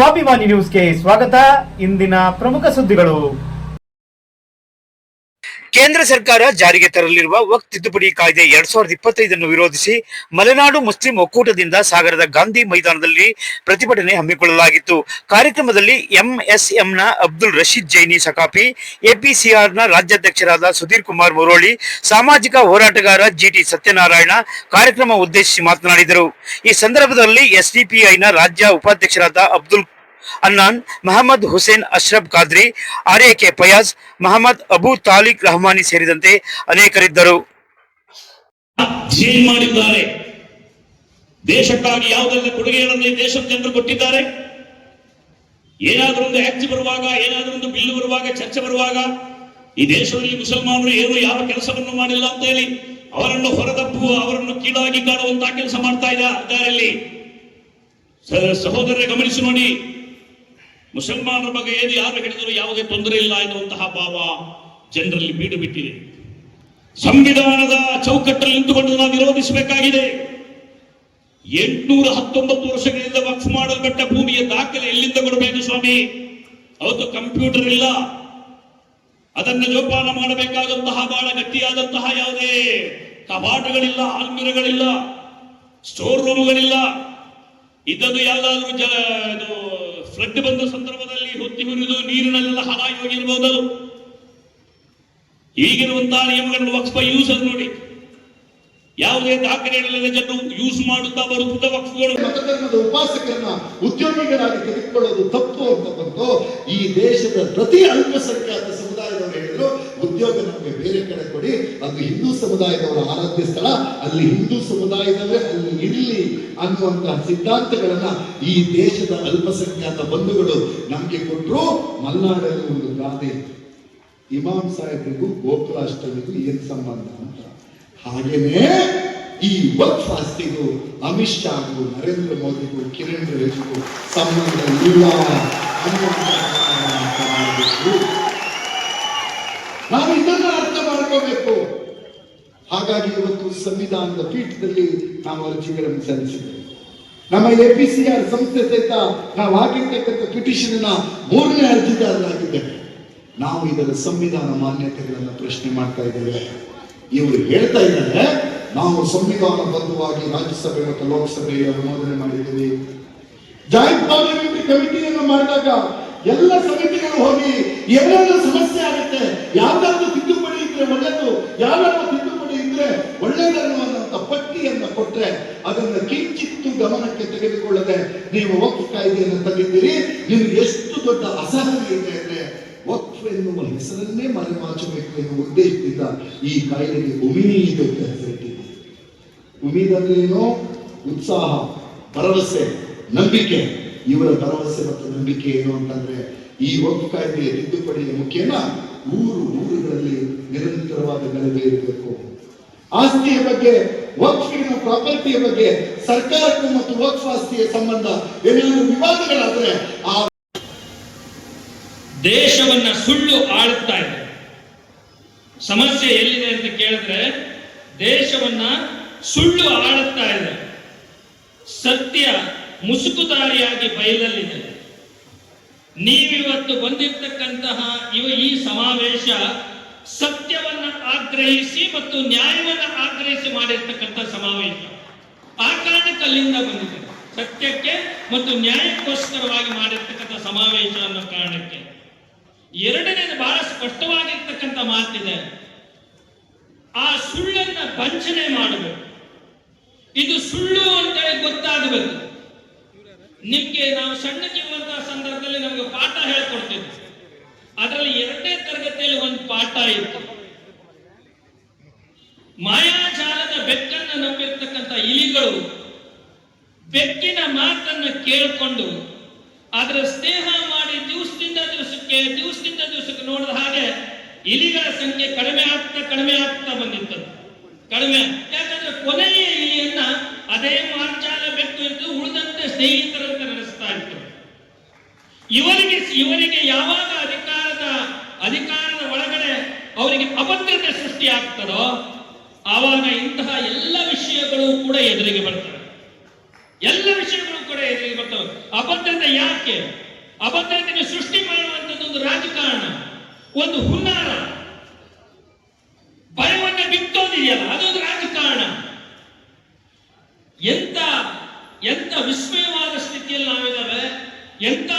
ಸ್ವಾಭಿಮಾನಿ ನ್ಯೂಸ್ಗೆ ಸ್ವಾಗತ. ಇಂದಿನ ಪ್ರಮುಖ ಸುದ್ದಿಗಳು. ಕೇಂದ್ರ ಸರ್ಕಾರ ಜಾರಿಗೆ ತರಲಿರುವ ವಕ್ ತಿದ್ದುಪಡಿ ಕಾಯ್ದೆ ಎರಡ್ ಸಾವಿರದ ಇಪ್ಪತ್ತೈದನ್ನು ವಿರೋಧಿಸಿ ಮಲೆನಾಡು ಮುಸ್ಲಿಂ ಒಕ್ಕೂಟದಿಂದ ಸಾಗರದ ಗಾಂಧಿ ಮೈದಾನದಲ್ಲಿ ಪ್ರತಿಭಟನೆ ಹಮ್ಮಿಕೊಳ್ಳಲಾಗಿತ್ತು. ಕಾರ್ಯಕ್ರಮದಲ್ಲಿ ಎಂಎಸ್ಎಂನ ಅಬ್ದುಲ್ ರಶೀದ್ ಜೈನಿ ಸಕಾಪಿ ಎಪಿಸಿಆರ್ನ ರಾಜ್ಯಾಧ್ಯಕ್ಷರಾದ ಸುಧೀರ್ ಕುಮಾರ್ ಮುರೋಳಿ, ಸಾಮಾಜಿಕ ಹೋರಾಟಗಾರ ಜಿಟಿ ಸತ್ಯನಾರಾಯಣ ಕಾರ್ಯಕ್ರಮ ಉದ್ದೇಶಿಸಿ ಮಾತನಾಡಿದರು. ಈ ಸಂದರ್ಭದಲ್ಲಿ ಎಸ್ಡಿಪಿಐನ ರಾಜ್ಯ ಉಪಾಧ್ಯಕ್ಷರಾದ ಅಬ್ದುಲ್ ಅನ್ನಾನ್, ಮಹಮ್ಮದ್ ಹುಸೇನ್ ಅಶ್ರಫ್ ಖಾದ್ರಿ ಆರ್ಎಕೆ ಫಯಾಜ್, ಮಹಮ್ಮದ್ ಅಬು ತಾಲಿಕ್ ರಹಮಾನಿ ಸೇರಿದಂತೆ ಅನೇಕರಿದ್ದರು. ಮಾಡಿದ್ದಾರೆ. ದೇಶಕ್ಕಾಗಿ ಯಾವುದೆಲ್ಲ ಕೊಡುಗೆಗಳನ್ನು ದೇಶದ ಜನರು ಕೊಟ್ಟಿದ್ದಾರೆ? ಏನಾದರೂ ಒಂದು ಆಕ್ಟ್ ಬರುವಾಗ, ಏನಾದರೂ ಒಂದು ಬಿಲ್ ಬರುವಾಗ, ಚರ್ಚೆ ಬರುವಾಗ ಈ ದೇಶದಲ್ಲಿ ಮುಸಲ್ಮಾನರು ಏನು ಯಾವ ಕೆಲಸವನ್ನು ಮಾಡಿಲ್ಲ ಅಂತ ಹೇಳಿ ಅವರನ್ನು ಹೊರದಪ್ಪುವ ಅವರನ್ನು ಕೀಳಾಗಿ ಕಾಣುವಂತಹ ಕೆಲಸ ಮಾಡ್ತಾ ಇದ್ದಾರೆ ಸಹೋದರರೇ ಗಮನಿಸಿ ನೋಡಿ. ಮುಸಲ್ಮಾನರ ಬಗ್ಗೆ ಏನು ಯಾರು ಹೇಳಿದರೂ ಯಾವುದೇ ತೊಂದರೆ ಇಲ್ಲ ಎನ್ನುವಂತಹ ಭಾವ ಜನರಲ್ಲಿ ಬೀಡು ಬಿಟ್ಟಿದೆ. ಸಂವಿಧಾನದ ಚೌಕಟ್ಟಲ್ಲಿ ನಿಂತುಕೊಂಡು ನಾವು ವಿರೋಧಿಸಬೇಕಾಗಿದೆ. ಎಂಟುನೂರ ಹತ್ತೊಂಬತ್ತು ವರ್ಷಗಳಿಂದ ವಕ್ಫ್ ಮಾಡಲ್ಪಟ್ಟ ಭೂಮಿಯ ದಾಖಲೆ ಎಲ್ಲಿಂದ ಕೊಡಬೇಕು ಸ್ವಾಮಿ? ಅವತ್ತು ಕಂಪ್ಯೂಟರ್ ಇಲ್ಲ. ಅದನ್ನು ಜೋಪಾನ ಮಾಡಬೇಕಾದಂತಹ ಬಹಳ ಗಟ್ಟಿಯಾದಂತಹ ಯಾವುದೇ ಕಪಾಟುಗಳಿಲ್ಲ ಆಲ್ಮಿರಗಳಿಲ್ಲ, ಸ್ಟೋರ್ ರೂಮ್ಗಳಿಲ್ಲ. ಇದನ್ನು ಯಾವುದಾದ್ರೂ ಜ ಫ್ಲಡ್ ಬಂದ ಸಂದರ್ಭದಲ್ಲಿ ಹೊತ್ತಿ ಹುರಿದು ನೀರಿನಲ್ಲೆಲ್ಲ ಹವಾಯಿ ಹೋಗಿರ್ಬೋದು. ಈಗಿರುವಂತಹ ನಿಯಮಗಳನ್ನು ಯೂಸ್ ಅದು ನೋಡಿ. ಯಾವುದೇ ದಾಖಲೆಗಳಿಲ್ಲದ ಜನರು ಯೂಸ್ ಮಾಡುತ್ತಾ ಬರುತ್ತಿದ್ದ ವಕ್ಫಗಳು ಮತಧರ್ಮದ ಉಪಾಸಕರನ್ನ ಉದ್ಯೋಗಿಗಳಾಗಿ ತೆಗೆದುಕೊಳ್ಳೋದು ತಪ್ಪು ಅಂತ ಬಂದು ಈ ದೇಶದ ಪ್ರತಿ ಅಲ್ಪಸಂಖ್ಯಾತ ಸಮುದಾಯದವರು ಹೇಳಿದ್ರು ಕೊಡಿ ಅದು ಹಿಂದೂ ಸಮುದಾಯದವರ ಆರಾಧ್ಯ ಸ್ಥಳ. ಅಲ್ಲಿ ಹಿಂದೂ ಸಮುದಾಯದವರೇ ಅಲ್ಲಿ ಇರಲಿ ಅನ್ನುವಂತಹ ಸಿದ್ಧಾಂತಗಳನ್ನ ಈ ದೇಶದ ಅಲ್ಪಸಂಖ್ಯಾತ ಬಂಧುಗಳು ನಮಗೆ ಕೊಟ್ಟರು ಮಲ್ನಾಡಲ್ಲಿ ಒಂದು ಗಾದೆ ಇಮಾಮ್ ಸಾಹೇಬ್ರಿಗೂ ಗೋಕುಲಾಷ್ಟಮಿಗೂ ಏನ್ ಸಂಬಂಧ ಅಂತ. ಹಾಗೇನೆ ಈ ವಕ್ಫ್ ಆಸ್ತಿಗೂ, ಅಮಿತ್ ಶಾಗೂ, ನರೇಂದ್ರ ಮೋದಿಗೂ, ಕಿರಣ್ ರಿಜಿಜುಗೂ ಸಂಬಂಧ ಇಲ್ಲ ಅರ್ಥ ಮಾಡಬೇಕು. ನಾವು ಇದನ್ನ ಅರ್ಥ ಮಾಡ್ಕೋಬೇಕು ಹಾಗಾಗಿ ಇವತ್ತು ಸಂವಿಧಾನದ ಪೀಠದಲ್ಲಿ ನಾವು ಅರ್ಜಿಗಳನ್ನು ಸಲ್ಲಿಸಿದ್ದೇವೆ. ನಮ್ಮ ಎ ಪಿ ಸಿ ಆರ್ ಸಂಸ್ಥೆ ಸಹಿತ ನಾವು ಹಾಕಿರ್ತಕ್ಕಂಥ ಪಿಟಿಷನ್ ಮೂರನೇ ಅರ್ಜಿದಾರರಾಗಿದ್ದೇವೆ. ನಾವು ಇದರ ಸಂವಿಧಾನ ಮಾನ್ಯತೆಗಳನ್ನು ಪ್ರಶ್ನೆ ಮಾಡ್ತಾ ಇದ್ದೇವೆ. ಇವರು ಹೇಳ್ತಾ ಇದ್ದಾರೆ, ನಾವು ಸಂವಿಧಾನ ಬದ್ಧವಾಗಿ ರಾಜ್ಯಸಭೆ ಮತ್ತು ಲೋಕಸಭೆಯ ಅನುಮೋದನೆ ಮಾಡಿದ್ದೀವಿ. ಜಾಯಿಂಟ್ ಪಾರ್ಲಿಮೆಂಟರಿ ಕಮಿಟಿಯನ್ನು ಮಾಡಿದಾಗ ಎಲ್ಲ ಸಮಿತಿಗಳು ಹೋಗಿ, ಏನೆಲ್ಲ ಸಮಸ್ಯೆ ಆಗುತ್ತೆ, ಯಾವ್ದಾದ್ರು ತಿದ್ದುಪಡಿ ಇದ್ರೆ ಒಳ್ಳೆಯದು ಯಾವ್ಯಾವ ತಿದ್ದುಪಡಿ ಇದ್ರೆ ಒಳ್ಳೆಯದನ್ನುವಂತ ಕೊಟ್ರೆ ಅದನ್ನ ಕಿಂಚಿತ್ತು ಗಮನಕ್ಕೆ ತೆಗೆದುಕೊಳ್ಳದೆ ನೀವು ವಕ್ಫ್ ಕಾಯ್ದೆಯನ್ನು ತಂದಿದ್ದೀರಿ. ನೀವು ಎಷ್ಟು ದೊಡ್ಡ ಅಸಹನೆ ಇದೆ ಅಂದ್ರೆ ವಕ್ಫ್ ಎನ್ನುವ ಹೆಸರನ್ನೇ ಮರೆಮಾಚಬೇಕು ಎನ್ನುವ ಉದ್ದೇಶದಿಂದ ಈ ಕಾಯ್ದೆಗೆ ಉಮೀದ್ ಅಂತ ಹೆಸರಿಟ್ಟಿದೆ ಉಮೀದ್ ಅಂದ್ರೆ ಏನು? ಉತ್ಸಾಹ, ಭರವಸೆ, ನಂಬಿಕೆ. ಇವರ ಭರವಸೆ ಮತ್ತು ನಂಬಿಕೆ ಏನು ಅಂತಂದ್ರೆ ಈ ವಕ್ಫ್ ಕಾಯ್ದೆಯ ತಿದ್ದುಪಡಿಯ ಮುಖ್ಯನ ಊರು ಊರುಗಳಲ್ಲಿ ನಿರಂತರವಾದ ಗಲಭೆ ಇರಬೇಕು ಆಸ್ತಿಯ ಬಗ್ಗೆ ವಕ್ಫಿನ ಪ್ರಾಪರ್ಟಿಯ ಬಗ್ಗೆ ಸರ್ಕಾರಕ್ಕೂ ಮತ್ತು ವಕ್ಫ್ ಆಸ್ತಿಯ ಸಂಬಂಧ ಏನಾದರೂ ವಿವಾದಗಳಾದ್ರೆ ಆ ದೇಶವನ್ನ ಸುಳ್ಳು ಆಳುತ್ತಾ ಇದೆ. ಸಮಸ್ಯೆ ಎಲ್ಲಿದೆ ಅಂತ ಕೇಳಿದ್ರೆ ದೇಶವನ್ನ ಸುಳ್ಳು ಆಳುತ್ತಾ ಇದೆ. ಸತ್ಯ ಮುಸುಕುದಾರಿಯಾಗಿ ಬಯಲಲ್ಲಿದೆ. ನೀವಿವತ್ತು ಬಂದಿರ್ತಕ್ಕಂತಹ ಇವ ಈ ಸಮಾವೇಶ ಸತ್ಯವನ್ನ ಆಗ್ರಹಿಸಿ ಮತ್ತು ನ್ಯಾಯವನ್ನ ಆಗ್ರಹಿಸಿ ಮಾಡಿರ್ತಕ್ಕಂಥ ಸಮಾವೇಶ. ಆ ಕಾರಣಕ್ಕೆ ಅಲ್ಲಿಂದ ಬಂದಿದೆ. ಸತ್ಯಕ್ಕೆ ಮತ್ತು ನ್ಯಾಯಕ್ಕೋಸ್ಕರವಾಗಿ ಮಾಡಿರ್ತಕ್ಕಂಥ ಸಮಾವೇಶ ಅನ್ನೋ ಕಾರಣಕ್ಕೆ. ಎರಡನೇದು ಬಹಳ ಸ್ಪಷ್ಟವಾಗಿರ್ತಕ್ಕಂಥ ಮಾತಿದೆ. ಆ ಸುಳ್ಳನ್ನ ವಂಚನೆ ಮಾಡಬೇಕು. ಇದು ಸುಳ್ಳು ಅಂತ ಗೊತ್ತಾಗಬೇಕು. ನಿಮ್ಗೆ ನಾವು ಸಣ್ಣಕ್ಕಿರುವಂತಹ ಸಂದರ್ಭದಲ್ಲಿ ನಮಗೆ ಪಾಠ ಹೇಳ್ಕೊಡ್ತೇವೆ ಅದರಲ್ಲಿ ಎರಡನೇ ತರಗತಿಯಲ್ಲಿ ಇತ್ತು. ಮಾಯಾಜಾಲದ ಬೆಕ್ಕನ್ನು ನಂಬಿರ್ತಕ್ಕಂಥ ಇಲಿಗಳು ಬೆಕ್ಕಿನ ಮಾತನ್ನ ಕೇಳಿಕೊಂಡು ಅದರ ಸ್ನೇಹ ಮಾಡಿ ದಿವಸದಿಂದ ದಿವಸಕ್ಕೆ ದಿವಸದಿಂದ ದಿವಸಕ್ಕೆ ನೋಡಿದ ಹಾಗೆ ಇಲಿಗಳ ಸಂಖ್ಯೆ ಕಡಿಮೆ ಆಗ್ತಾ ಕಡಿಮೆ ಆಗ್ತಾ ಬಂದಿತ್ತು. ಕಡಿಮೆ. ಯಾಕಂದ್ರೆ ಕೊನೆಯ ಇಲಿಯನ್ನ ಅದೇ ಮಾರ್ಜಾಲ ಬೆಕ್ಕು ಎಂದು ಉಳಿದಂತೆ ಸ್ನೇಹಿತರಂತೆ ನಡೆಸ್ತಾ ಇತ್ತು. ಇವರಿಗೆ ಇವರಿಗೆ ಯಾವಾಗ ಅಧಿಕಾರದ ಒಳಗಡೆ ಅವರಿಗೆ ಅಭದ್ರತೆ ಸೃಷ್ಟಿ ಆಗ್ತದೋ, ಆವಾಗ ಇಂತಹ ಎಲ್ಲ ವಿಷಯಗಳು ಕೂಡ ಎದುರಿಗೆ ಬರ್ತವೆ. ಎಲ್ಲ ವಿಷಯಗಳು ಕೂಡ ಎದುರಿಗೆ ಬರ್ತವೆ. ಅಭದ್ರತೆ ಯಾಕೆ? ಅಭದ್ರತೆಗೆ ಸೃಷ್ಟಿ ಮಾಡುವಂತದ್ದು ಒಂದು ರಾಜಕಾರಣ, ಒಂದು ಹುನ್ನಾರ. ಭಯವನ್ನ ಬಿತ್ತೋದಿದೆಯಲ್ಲ ಅದೊಂದು ರಾಜಕಾರಣ. ಎಂತ ಎಂತ ವಿಸ್ಮಯವಾದ ಸ್ಥಿತಿಯಲ್ಲಿ ನಾವಿದ್ದಾವೆ ಎಂತ